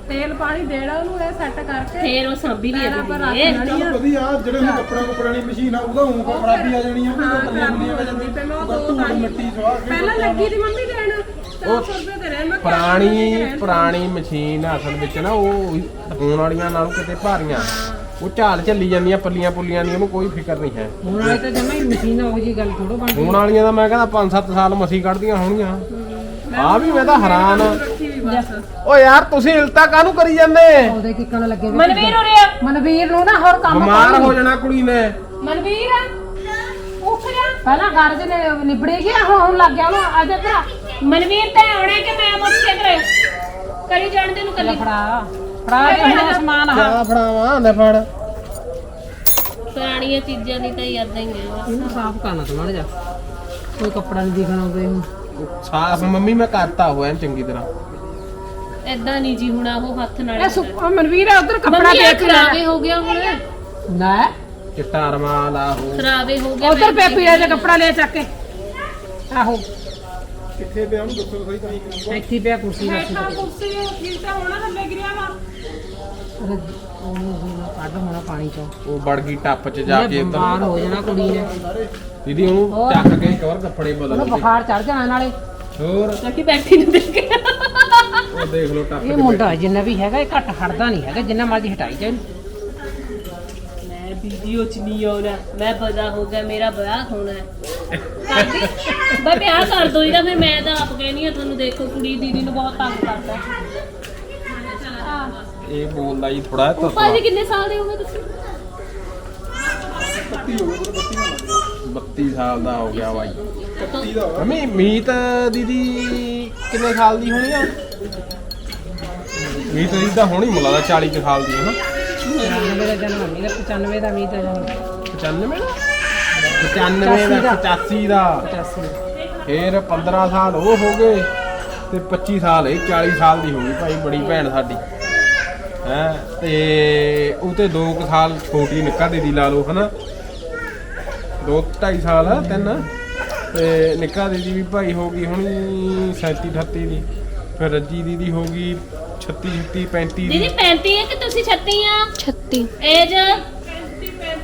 ਤੇਲ ਪਾਣੀ ਦੇਣਾ ਉਹਨੂੰ ਇਹ ਸੈੱਟ ਕਰਕੇ। ਫੇਰ ਉਹ ਸਾਂਭੀ ਨਹੀਂ ਪੈਰਾਂ ਪਰ ਰੱਖ ਜਾਂਦੀ ਲੈਣੀ ਆ। ਵਧੀਆ ਜਿਹੜੇ ਹੁਣ ਕੱਪੜਾ ਕੁਪੜਾ ਵਾਲੀ ਮਸ਼ੀਨ ਆ ਉਹਦਾ ਹੁਣ ਖਰਾਬੀ ਆ ਜਾਣੀ ਆ ਹਾਂ ਉਹਦਾ ਖਰਾਬੀ ਹੋ ਜਾਂਦੀ ਤੇ ਮੈਂ ਉਹ ਦੋ ਧੂੜ ਤਾਂ ਮਿੱਟੀ ਸਵਾਹ ਕੇ ਪਹਿਲਾਂ ਲੱਗੀ ਦੀ ਮੰਮੀ ਦੇਣ 400 ਰੁਪਏ ਦੇ ਰਹੇ ਮੈਂ ਕਿਹਾ ਪੁਰਾਣੀ ਪੁਰਾਣੀ ਮਸ਼ੀਨ ਅਸਲ ਵਿੱਚ ਨਾ ਉਹ ਹੋਣ ਵਾਲੀਆਂ ਨਾਲੋਂ ਕਿਤੇ ਭਾਰੀਆਂ। ਉਹ ਝਾਲ ਚੱਲੀ ਜਾਂਦੀਆਂ ਪੱਲੀਆਂ ਪੁੱਲੀਆਂ ਦੀ ਉਹਨੂੰ ਕੋਈ ਫਿਕਰ ਨਹੀਂ ਹੈ। ਹੁਣ ਵਾਲੇ ਤਾਂ ਜਮਾ ਹੀ ਮਸ਼ੀਨ ਉਹ ਜੀ ਗੱਲ ਥੋੜੋ ਬਣ ਹੋਣ ਵਾਲੀਆਂ ਦਾ ਮੈਂ ਕਹਿੰਦਾ 5-7 ਸਾਲ ਮਸੀ ਕੱਢਦੀਆਂ ਹੋਣਗੀਆਂ। ਆ ਵੀ ਮੈਂ ਤਾਂ ਹੈਰਾਨ ਰੱਖੀ ਵੀ ਬਸ। ਓ ਯਾਰ ਤੁਸੀਂ ਇਲਤਾ ਕਾਹਨੂੰ ਕਰੀ ਜਾਂਦੇ? ਉਹਦੇ ਕਿੱਕਣ ਲੱਗੇ ਵੇ ਮਨਵੀਰ ਉਰੇ ਆ। ਮਨਵੀਰ ਨੂੰ ਨਾ ਹੋਰ ਕੰਮ ਬਿਮਾਰ ਹੋ ਜਾਣਾ ਕੁੜੀ ਨੇ। ਮਨਵੀਰ ਉੱਠ ਜਾ। ਪਹਿਲਾਂ ਗਰਜ ਨੇ ਨਿਬੜੇ ਗਿਆ ਹੁਣ ਲੱਗ ਗਿਆ ਉਹਨੂੰ ਆ ਜਾ ਤੇਰਾ ਮਨਵੀਰ ਤੇ ਆਉਣਾ ਕਿ ਮੈਂ ਮੁੱਕੇ ਕਰੇ ਕਰੀ ਜਾਣ ਦੇ ਨੂੰ ਕੱਲੀ ਫੜਾ ਫੜਾ ਕੇ ਹੁਣ ਸਮਾਨ ਆ। ਫੜਾਵਾ? ਲੈ ਫੜ। ਪੁਰਾਣੀਆਂ ਚੀਜ਼ਾਂ ਦੀ ਤਾਂ ਯਾਦਾਂ ਹੀ ਆ। ਇਹਨੂੰ ਸਾਫ਼ ਕਰਨਾ ਥੋੜਾ ਜਿਹਾ। ਕੋਈ ਕੱਪੜਾ ਨਹੀਂ ਦਿਖਣਾ ਉਹਦੇ ਨੂੰ ਸਾਫ਼ ਮੰਮੀ ਮੈਂ ਕਰਤਾ ਹੋਇਆ ਚੰਗੀ ਤਰ੍ਹਾਂ। ਐਦਾਂ ਨਹੀਂ ਜੀ ਹੁਣ ਉਹ ਹੱਥ ਨਾਲ ਇਹ ਸੁੱਕਾ ਮਨਵੀਰ ਆ ਉਧਰ ਕੱਪੜਾ ਮੰਮੀ ਇਹ ਦੇਖ ਲੈ। ਖਰਾਬੇ ਹੋ ਗਿਆ ਹੁਣ। ਲੈ। ਚਿੱਟਾ ਰਮਾਲ ਆਹੋ ਖਰਾਬੇ ਹੋ ਗਿਆ ਉਧਰ ਪਿਆ ਪੀੜਾ ਜਿਹਾ ਕੱਪੜਾ ਲਿਆ ਚੱਕ ਕੇ। ਆਹੋ। ਕਿੱਥੇ ਪਿਆ ਉਹਨੂੰ ਦੱਸੋ ਸਹੀ ਤਾਂ ਨਹੀਂ ਇੱਥੇ ਪਿਆ ਕੁਰਸੀ ਬੈਠਾ ਕੁਰਸੀ ਠੀਕ ਤਾਂ ਹੋਣਾ ਥੱਲੇ ਗਿਰਿਆ ਵਾ। ਉਹਨੂੰ ਹੁਣ ਕੱਢ ਹੋਣਾ ਪਾਣੀ ਚੋਂ। ਉਹ ਵੜ ਗਈ ਟੱਪ 'ਚ ਜਾ ਕੇ ਇਹ ਇੱਧਰ ਬਿਮਾਰ ਹੋ ਜਾਣਾ ਕੁੜੀ ਨੇ। ਦੀਦੀ ਉਹਨੂੰ ਚੱਕ ਕੇ ਇੱਕ ਵਾਰ ਕੱਪੜੇ ਬਦਲ ਉਹਨੂੰ ਦੇ ਬੁਖਾਰ ਚੜ ਜਾਣਾ ਨਾਲੇ। ਹੋਰ? ਕਿ ਬੈਠੀ ਨੂੰ ਦੇਖ ਕੇ। ਉਹ ਦੇਖ ਲਓ ਟੱਪ ਇਹ 'ਚ ਮੁੰਡਾ ਜਿੰਨਾ ਵੀ ਹੈਗਾ ਇਹ ਘੱਟ ਹਟਦਾ ਨਹੀਂ ਹੈਗਾ ਜਿੰਨਾ ਮਰਜ਼ੀ ਹਟਾਈ ਜਾਏ। ਵੀਡੀਓ ਚ ਨਹੀਂ ਆਉਣਾ। ਮੈਂ ਬੜਾ ਹੋ ਗਿਆ ਮੇਰਾ ਵਿਆਹ ਹੋਣਾ। ਹੈ ਕਰਦੀ ਬਈ ਵਿਆਹ ਕਰ ਦੋ ਇਹਦਾ ਫਿਰ ਮੈਂ ਤਾਂ ਆਪ ਕਹਿਨੀ ਆ ਤੁਹਾਨੂੰ ਦੇਖੋ ਕੁੜੀ ਦੀਦੀ ਨੂੰ ਬਹੁਤ ਤੰਗ ਕਰਦਾ। ਇਹ ਬੋਲਦਾ ਜੀ ਥੋੜਾ ਜਿਹਾ ਭਾਜੀ ਕਿੰਨੇ ਸਾਲ ਦੇ ਹੋਗੇ ਤੁਸੀਂ? 32 ਸਾਲ ਦਾ ਹੋ ਗਿਆ ਬਾਈ। 31 ਦਾ ਵਾ ਮੰਮੀ ਮੀਤ ਦੀਦੀ ਕਿੰਨੇ ਸਾਲ ਦੀ ਹੋਣੀ ਆ? ਮੀਤ ਦੀਦੀ ਤਾਂ ਹੋਣੀ ਮੁੱਲਾ ਦਾ 40 ਕੁ ਸਾਲ ਦੀ ਹੈ ਨਾ। 95 ਦਾ ਜਨਮ ਮੰਮੀ ਦਾ 95 ਦਾ? ਵੀ ਤਾਂ ਜਨਮ 95 ਦਾ। 95 ਦਾ। 85 ਦਾ। 85 ਫੇਰ 15 ਸਾਲ ਉਹ ਹੋ ਗਏ ਤੇ 25 ਸਾਲ ਇਹ 40 ਸਾਲ ਦੀ ਹੋ ਗਈ ਭਾਈ ਬੜੀ ਭੈਣ ਸਾਡੀ। ਹੈ ਤੇ ਉਹ ਤੇ 2 ਸਾਲ ਛੋਟੀ ਨਿੱਕਾ ਦੀਦੀ ਲਾ ਲਓ ਹਨਾ। 2 2.5 ਸਾਲ ਤਿੰਨ। ਤੇ ਨਿੱਕਾ ਦੀਦੀ ਵੀ ਭਾਈ ਹੋ ਗਈ ਹੁਣ 37 38 ਦੀ। ਫਿਰ ਰੱਜੀ ਦੀਦੀ ਹੋ ਗਈ 36 36 35 ਦੀ ਦੀਦੀ 35 ਹੈ ਕਿ ਤੁਸੀਂ 36 ਆ 36 ਏਜ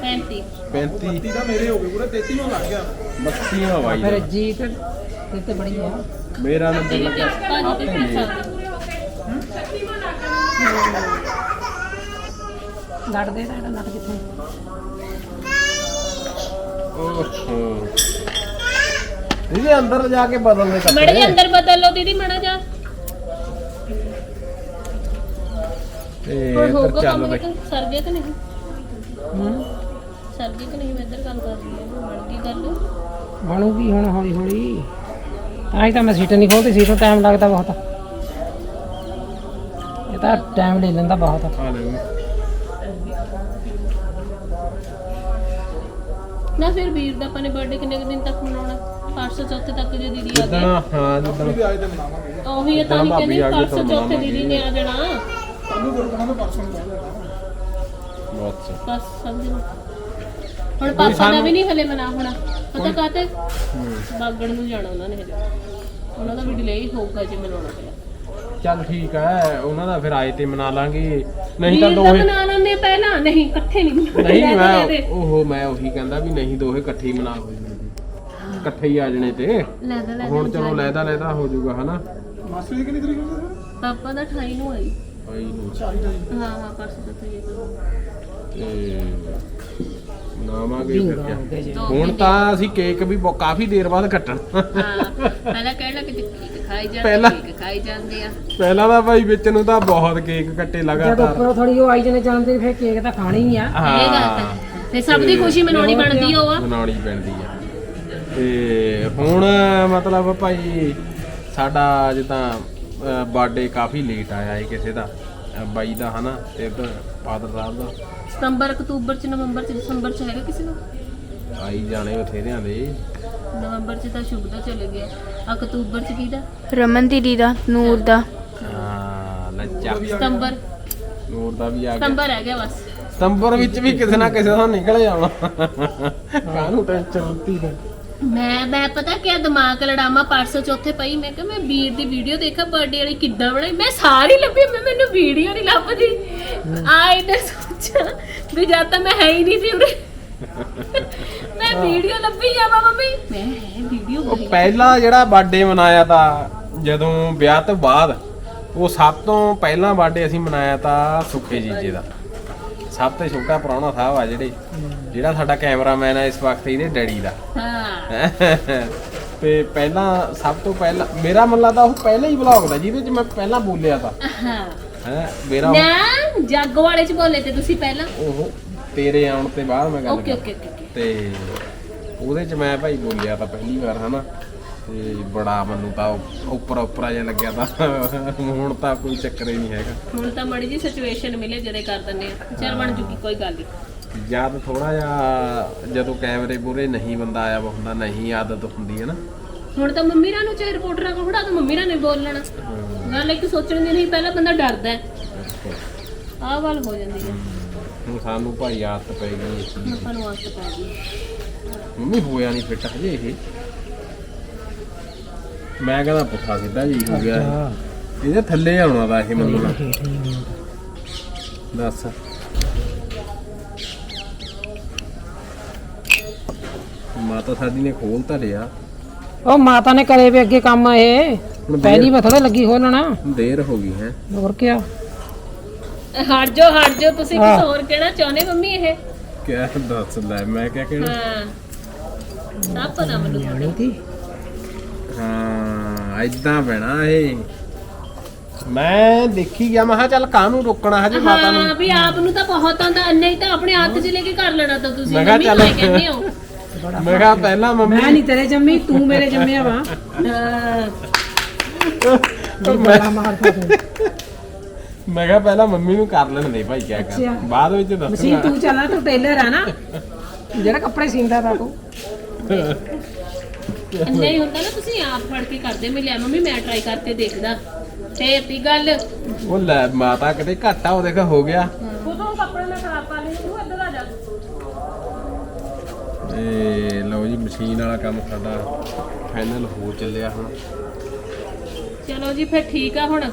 35 35 30 ਦਾ ਮੇਰੇ ਹੋ ਗਏ ਪੂਰੇ 33 ਨੂੰ ਲੱਗ ਗਿਆ 32 ਆ ਬਾਈ ਫਿਰ ਦਾ। ਜੀਤ ਤੇ ਤੇ ਬੜੀ ਆ ਮੇਰਾ ਨੰਬਰ ਲੱਗਾ ਭਾਜੀ ਤੇ ਆਪੇ ਲੜਦੇ ਤਾਂ ਇਹਦਾ ਨੱਟ ਕਿੱਥੇ ਓਹੋ ਇਹਦੇ ਅੰਦਰ ਜਾ ਕੇ ਬਦਲਨੇ ਮੜੇ ਕੱਪੜੇ ਅੰਦਰ ਬਦਲ ਲਓ ਦੀਦੀ ਮੜਾ ਜਾ ਤੇ ਹੁਣ ਇੱਧਰ ਹੋਊਗਾ ਚੱਲ ਕੰਮ ਬਈ। ਕਿ ਸਰ ਗਿਆ ਕਿ ਨਹੀਂ? ਹੂੰ? ਸਰ ਗਿਆ ਕਿ ਨਹੀਂ ਮੈਂ ਇੱਧਰ ਗੱਲ ਕਰ ਰਹੀ ਹਾਂ ਬਣ ਗਈ ਗੱਲ। ਬਣੂਗੀ ਹੁਣ ਹੌਲੀ ਹੌਲੀ। ਤਾਂ ਹੀ ਤਾਂ ਮੈਂ ਸੀਟ ਨਹੀਂ ਖੋਲਦੀ ਸੀਟ ਨੂੰ ਟਾਈਮ ਲੱਗਦਾ ਬਹੁਤ। ਇਹ ਤਾਂ ਟਾਈਮ ਲੈ ਲੈਂਦਾ ਬਹੁਤ। ਆ ਲੈ ਨਾ ਫਿਰ ਵੀਰ ਦਾ ਆਪਾਂ ਨੇ ਬਰਥਡੇ ਕਿੰਨੇ ਕੁ ਦਿਨ ਤੱਕ ਮਨਾਉਣਾ? ਪਰਸੋਂ ਚੌਥੇ ਤੱਕ ਜੇ ਦੀਦੀ ਆ ਜਿੱਦਣ ਹਾਂ ਜਿੱਦਣ ਵੀ ਆਏ ਤੇ ਮਨਾਵਾਂਗੇ। ਉਹੀ ਤਾਂ ਨਹੀਂ ਭਾਬੀ ਕਹਿੰਦੇ ਆ ਗਈ ਪਰਸੋਂ ਤਾਂ ਚੌਥੇ ਦੀਦੀ ਨੇ ਆ ਜਾਣਾ। ਤੁਹਾਨੂੰ ਗੁਰਪੁਰਾਂ ਦਾ ਪਰਸੋਂ ਨੂੰ ਚਾਹੀਦਾ ਬਹੁਤ ਸਹੀ। ਬਸ ਸਮਝ ਲਓ ਹੁਣ ਪਾਪਾ ਦਾ ਵੀ ਨਹੀਂ ਹਲੇ ਮਨਾ ਹੋਣਾ। ਪਤਾ ਕਾਤੇ ਹੂੰ। ਬਾਗੜ ਨੂੰ ਜਾਣਾ ਉਹਨਾਂ ਨੇ ਹਲੇ। ਉਹਨਾਂ ਦਾ ਵੀ ਡਿਲੇ ਹੀ ਹੋਊਗਾ ਜੇ ਮਨਾਉਣਾ ਪਿਆ। ਚੱਲ ਠੀਕ ਹੈ ਉਹਨਾਂ ਦਾ ਫਿਰ ਆਏ ਤੇ ਮਨਾ ਲਾਂਗੇ। ਨਹੀਂ ਤਾਂ ਦੋਹੇ ਮਨਾ ਲੈਂਦੇ ਪਹਿਲਾਂ। ਨਹੀਂ ਇਕੱਠੇ ਨਹੀਂ ਨਹੀਂ। ਮੈਂ ਉਹ ਮੈਂ ਉਹੀ ਕਹਿੰਦਾ ਵੀ ਨਹੀਂ ਦੋਹੇ ਇਕੱਠੇ ਹੀ ਮਨਾ ਹੋ ਜਾਣਗੇ ਇਕੱਠੇ ਹੀ ਆ ਜਣੇ ਤੇ। ਹੁਣ ਚਲੋ ਲੈਦਾ ਲੈਦਾ ਹੋ ਜਾਊਗਾ ਹਨਾ? ਮਾਸਟਰ ਜੀ ਕਿੰਨੀ ਤਰੀਕ ਨੂੰ ਪਾਪਾ ਦਾ 28 ਨੂੰ ਆਈ ਭਾਈ ਨੂੰ ਚਾਹੀ ਚਾਹੀ ਹਾਂ ਹਾਂ ਪਰਸੋਂ ਚੌਥੇ ਜੇ ਤੇ ਮਨਾਵਾਂਗੇ ਫਿਰ ਕਿਆ? ਹੁਣ ਤਾਂ ਅਸੀਂ ਕੇਕ ਵੀ ਬਹੁ- ਕਾਫੀ ਦੇਰ ਬਾਅਦ ਕੱਟਣ। ਹਾਂ ਪਹਿਲਾਂ ਕਹਿਣ ਲੱਗੇ ਤੇ ਕੇਕ ਖਾਈ ਜਾਂਦੇ ਪਹਿਲਾਂ- ਕੇਕ ਖਾਈ ਜਾਂਦੇ ਆ। ਪਹਿਲਾਂ ਤਾਂ ਭਾਈ ਵਿੱਚ ਨੂੰ ਤਾਂ ਬਹੁਤ ਕੇਕ ਕੱਟੇ ਜਦ ਲਗਾਤਾਰ। ਉੱਪਰੋਂ ਥੋੜੀ ਉਹ ਆਈ ਜਨੇ ਜਾਂਦੇ ਫਿਰ ਕੇਕ ਤਾਂ ਖਾਣੀ ਹੀ ਆ। ਇਹ ਗੱਲ ਤਾਂ ਹਾਂ। ਹੈ। ਫਿਰ ਸਭ ਦੀ ਖੁਸ਼ੀ ਮਨਾਉਣੀ ਬਣਦੀ ਉਹ ਆ। ਮਨਾਉਣੀ ਪੈਂਦੀ ਆ। ਤੇ ਹੁਣ ਮਤਲਬ ਭਾਈ ਸਾਡਾ ਜਿੱਦਾਂ ਬਰਥਡੇ ਕਾਫੀ ਲੇਟ ਆਇਆ ਹੈ ਕਿਸੇ ਦਾ ਬਾਈ ਦਾ ਹਨਾ ਤੇ ਫਾਦਰ ਸਾਹਿਬ ਦਾ। ਸਤੰਬਰ ਅਕਤੂਬਰ ਚ ਨਵੰਬਰ ਚ ਦਸੰਬਰ ਚ ਹੈਗਾ ਕਿਸੇ ਨੂੰ ਆਈ ਜਾਣੇ ਬਥੇਰਿਆਂ ਦੇ। ਨਵੰਬਰ ਚ ਤਾਂ ਸ਼ੁਭ ਦਾ ਚਲੇ ਗਿਆ। ਅਕਤੂਬਰ ਚ ਕਿਹਦਾ? ਰਮਨ ਦੀਦੀ ਦਾ ਨੂਰ ਦਾ। ਹਾਂ ਲੱਚਾ ਸਤੰਬਰ। ਨੂਰ ਦਾ ਵੀ ਆ ਗਿਆ। ਸਤੰਬਰ ਰਹਿ ਗਿਆ ਬਸ। ਸਤੰਬਰ ਵਿੱਚ ਵੀ ਕਿਸੇ ਨਾ ਕਿਸੇ ਦਾ ਨਿਕਲ ਜਾਣਾ ਕਾਹਨੂੰ ਟੈਨਸ਼ਨ ਹੁੰਦੀ ਹੈ। ਮੈਂ ਮੈਂ ਪਤਾ ਕਿਆ ਦਿਮਾਗ ਲੜਾਮਾ ਪਰਸੋਂ ਚੌਥੇ ਪਈ ਮੈਂ ਕਿਹਾ ਮੈਂ ਵੀਰ ਦੀ ਵੀਡੀਓ ਦੇਖਾ ਬਰਥਡੇ ਵਾਲੀ ਕਿੱਦਾਂ ਬਣਾਈ? ਮੈਂ ਸਾਰੀ ਲੱਭੀ ਮੈਂ ਮੈਨੂੰ ਵੀਡੀਓ ਨਹੀਂ ਲੱਭਦੀ। ਆ ਇਹਨੇ ਸੋਚਿਆ ਵੀ ਜਦ ਤਾਂ ਮੈਂ ਹੈ ਹੀ ਨਹੀਂ ਸੀ ਉਰੇ। ਮੈਂ ਵੀਡੀਓ ਲੱਭੀ ਜਾਵਾਂ ਮੰਮੀ ਮੈਂ ਹੈ ਵੀਡੀਓ ਉਹ ਪਹਿਲਾ ਜਿਹੜਾ ਬਰਥਡੇ ਮਨਾਇਆ ਤਾਂ ਜਦੋਂ ਵਿਆਹ ਤੋਂ ਬਾਅਦ ਉਹ ਸਭ ਤੋਂ ਪਹਿਲਾ ਬਰਥਡੇ ਅਸੀਂ ਮਨਾਇਆ ਤਾਂ ਸੁੱਖੇ ਜੀਜੇ ਦਾ। ਸਭ ਤੋਂ ਛੋਟਾ ਪ੍ਰਾਹੁਣਾ ਸਾਹਿਬ ਆ ਜਿਹੜੇ। ਜਿਹੜਾ ਸਾਡਾ ਕੈਮਰਾਮੈਨ ਆ ਇਸ ਵਕਤ ਇਹਦੇ ਡੈਡੀ ਦਾ। ਹਾਂ ਤੇ ਪਹਿਲਾਂ ਸਭ ਤੋਂ ਪਹਿਲਾਂ ਮੇਰਾ ਮੱਲਾ ਤਾਂ ਉਹ ਪਹਿਲਾ ਹੀ ਵਲੌਗ ਦਾ ਜਿਹਦੇ ਚ ਮੈਂ ਪਹਿਲਾਂ ਬੋਲਿਆ ਤਾਂ। ਹਾਂ। ਹੈ ਮੇਰਾ ਉਹ- ਨਾ ਜਾਗੋ ਵਾਲੇ ਚ ਬੋਲੇ ਤੇ ਤੁਸੀਂ ਪਹਿਲਾਂ? ਉਹ ਤੇਰੇ ਆਉਣ ਤੇ ਬਾਅਦ ਮੈਂ ਗੱਲ ਓਕੇ ਕਰ। ਓਕੇ ਓਕੇ ਤੇ ਉਹਦੇ ਚ ਮੈਂ ਭਾਈ ਬੋਲਿਆ ਤਾਂ ਪਹਿਲੀ ਵਾਰ ਹਨਾ? ਤੇ ਬੜਾ ਮੈਨੂੰ ਤਾਂ ਉੱਪਰ ਉੱਪਰਾ ਜਿਹਾ ਲੱਗਿਆ ਤਾਂ। ਹੁਣ ਤਾਂ ਕੋਈ ਚੱਕਰ ਹੀ ਨਹੀਂ ਹੈਗਾ। ਹੁਣ ਤਾਂ ਮੜੀ ਜੀ ਸਿਚੁਏਸ਼ਨ ਮਿਲੇ ਜਦੇ ਕਰ ਦਿੰਦੇ ਆ। ਚਲ ਬਣ ਜੂਗੀ ਕੋਈ ਗੱਲ ਨਹੀਂ ਜਦ ਥੋੜਾ ਜਿਹਾ ਜਦੋਂ ਕੈਮਰੇ ਪੂਰੇ ਨਹੀਂ ਬੰਦਾ ਆਇਆ ਵਾ ਹੁੰਦਾ ਨਹੀਂ ਆਦਤ ਹੁੰਦੀ ਹੈ ਨਾ। ਹੁਣ ਤਾਂ ਮੰਮੀ ਰਾਂ ਨੂੰ ਚਾਹੇ ਰਿਪੋਰਟਰਾਂ ਕੋਲ ਖੜਾ ਤਾਂ ਮੰਮੀ ਰਾਂ ਨੇ ਬੋਲਣਾ ਗੱਲ ਇੱਕ ਸੋਚਣ ਦੀ ਨਹੀਂ ਪਹਿਲਾਂ ਬੰਦਾ ਡਰਦਾ ਹੈ। ਆਹ ਗੱਲ ਹੋ ਜਾਂਦੀ ਹੈ। ਹੁਣ ਸਾਨੂੰ ਭਾਈ ਆਦਤ ਪੈ ਗਈ ਇਸ ਦੀ। ਆਪਾਂ ਨੂੰ ਆਦਤ ਪੈ ਗਈ ਮੰਮੀ ਹੋਇਆ ਨਹੀਂ ਫਿੱਟ ਹਜੇ ਇਹ। ਮੈਂ ਕਹਿੰਦਾ ਪੁੱਠਾ ਸਿੱਧਾ ਜੀ ਹੋ ਗਿਆ ਇਹ। ਇਹਦੇ ਥੱਲੇ ਆਉਣਾ ਦਾ ਇਹ ਮੈਨੂੰ ਲੱਗਦਾ। ਦੱਸ। ਮਾਤਾ ਸਾਡੀ ਨੇ ਖੋਲ ਤਾਂ ਲਿਆ। ਉਹ ਮਾਤਾ ਨੇ ਕਰੇ ਵੀ ਅੱਗੇ ਕੰਮ ਇਹ। ਹੁਣ ਪਹਿਲੀ ਵਾਰ ਥੋੜਾ ਲੱਗੀ ਖੋਲਣਾ ਦੇਰ ਹੋ ਗਈ ਹੈ। ਹੋਰ ਕੀ ਹਟ ਜਾਓ ਹਟ ਜਾਓ ਤੁਸੀਂ ਕੁਝ ਹੋਰ ਕਹਿਣਾ ਚਾਹੁੰਦੇ ਮੰਮੀ ਇਹ? ਕਿਆ ਦੱਸ ਲੈ ਮੈਂ ਕਿਆ ਕਹਿਣਾ? ਹਾਂ। ਸਭ ਪਤਾ ਮੈਨੂੰ ਤੁਹਾਡੇ। ਦੀ ਹਾਂ ਐਦਾਂ ਪੈਣਾ ਇਹ। ਮੈਂ ਦੇਖੀ ਗਿਆ ਮੈਂ ਕਿਹਾ ਚੱਲ ਕਾਹਨੂੰ ਰੋਕਣਾ ਹਜੇ ਮਾਤਾ ਨੂੰ? ਹਾਂ ਵੀ ਆਪ ਨੂੰ ਤਾਂ ਬਹੁਤ ਆਉਂਦਾ ਨਹੀਂ ਤਾਂ ਆਪਣੇ ਹੱਥ 'ਚ ਲੈ ਕੇ ਕਰ ਲੈਣਾ ਤਾਂ ਤੁਸੀਂ। ਮੈਂ ਕਿਹਾ ਮੰਮੀ ਚੱਲ। ਮੈਂ ਕਹਿੰਦੇ ਹੋ। ਮੈਂ ਕਿਹਾ ਪਹਿਲਾਂ ਮੰਮੀ ਮੈਂ ਨਹੀਂ ਤੇਰੇ ਜੰਮੀ ਤੂੰ ਮੇਰੇ ਜੰਮਿਆ ਵਾ। ਹਾਂ ਬੜਾ ਮੈਂ ਕਿਹਾ ਪਹਿਲਾਂ ਮੰਮੀ ਨੂੰ ਕਰ ਲੈਣ ਦੇ ਭਾਈ ਕਿਆ ਕਰ। ਅੱਛਾ। ਬਾਅਦ ਵਿੱਚ ਮਸ਼ੀਨ ਤੂੰ ਚੱਲਣਾ ਤੂੰ ਟੇਲਰ ਆ ਨਾ। ਜਿਹੜਾ ਕੱਪੜੇ ਸੀਂਦਾ ਤਾ ਤੂੰ। ਨਹੀਂ ਹੁੰਦਾ ਨਾ ਤੁਸੀਂ ਆਪ ਫੜ ਕੇ ਕਰਦੇ ਮਿਲਿਆ। ਮੰਮੀ ਮੈਂ ਟਰਾਈ ਕਰਕੇ ਦੇਖਦਾ। ਤੇ ਤੀ ਗੱਲ? ਉਹ ਲੈ ਮਾਤਾ ਕਿਤੇ ਘਾਟਾ ਉਹ ਦੇਖ ਹੋ ਗਿਆ। ਉਦੋਂ ਕੱਪੜੇ ਮੈਂ ਖਰਾਬ ਕਰ ਲਈ ਤੂੰ ਜਾ ਤੇ ਲਓ ਜੀ ਮਸ਼ੀਨ ਵਾਲਾ ਕੰਮ ਸਾਡਾ ਫਾਈਨਲ ਹੋ ਚੱਲਿਆ ਹੁਣ। ਚਲੋ ਜੀ ਫਿਰ ਠੀਕ ਆ ਹੁਣ।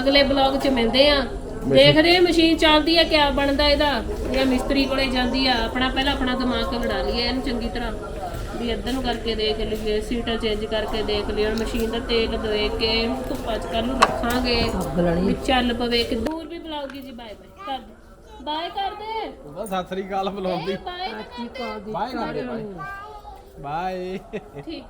ਅਗਲੇ ਬਲੌਗ 'ਚ ਮਿਲਦੇ ਆ। ਦੇਖਦੇ ਆ ਮਸ਼ੀਨ ਚੱਲਦੀ ਆ ਕਿਆ ਬਣਦਾ ਇਹਦਾ। ਜਾਂ ਮਿਸਤਰੀ ਕੋਲੇ ਜਾਂਦੀ ਆ ਆਪਣਾ ਪਹਿਲਾਂ ਆਪਣਾ ਦਿਮਾਗ ਲੜਾ ਲਈਏ ਇਹਨੂੰ ਚੰਗੀ ਤਰ੍ਹਾਂ। ਵੀ ਇੱਧਰ ਨੂੰ ਕਰਕੇ ਦੇਖ ਲਈਏ ਸੀਟਾਂ ਚੇਂਜ ਕਰਕੇ ਦੇਖ ਲਈਏ ਹੁਣ ਮਸ਼ੀਨ ਦਾ ਤੇਲ ਦੇ ਕੇ ਧੁੱਪਾਂ 'ਚ ਕੱਲ ਨੂੰ ਰੱਖਾਂਗੇ ਵੀ ਚੱਲ ਪਵੇ ਕਿ ਦੂਰ ਵੀ ਬੁਲਾਉਗੀ ਜੀ ਬਾਏ ਬਾਏ ਬਾਏ ਕਰ ਦੇ। ਉਹਦਾ ਸਤਿ ਸ੍ਰੀ ਅਕਾਲ ਬੁਲਾਉਂਦੀ। ਬਾਏ ਕਰ ਦੇ। ਬਾਏ ਬਾਏ ਠੀਕ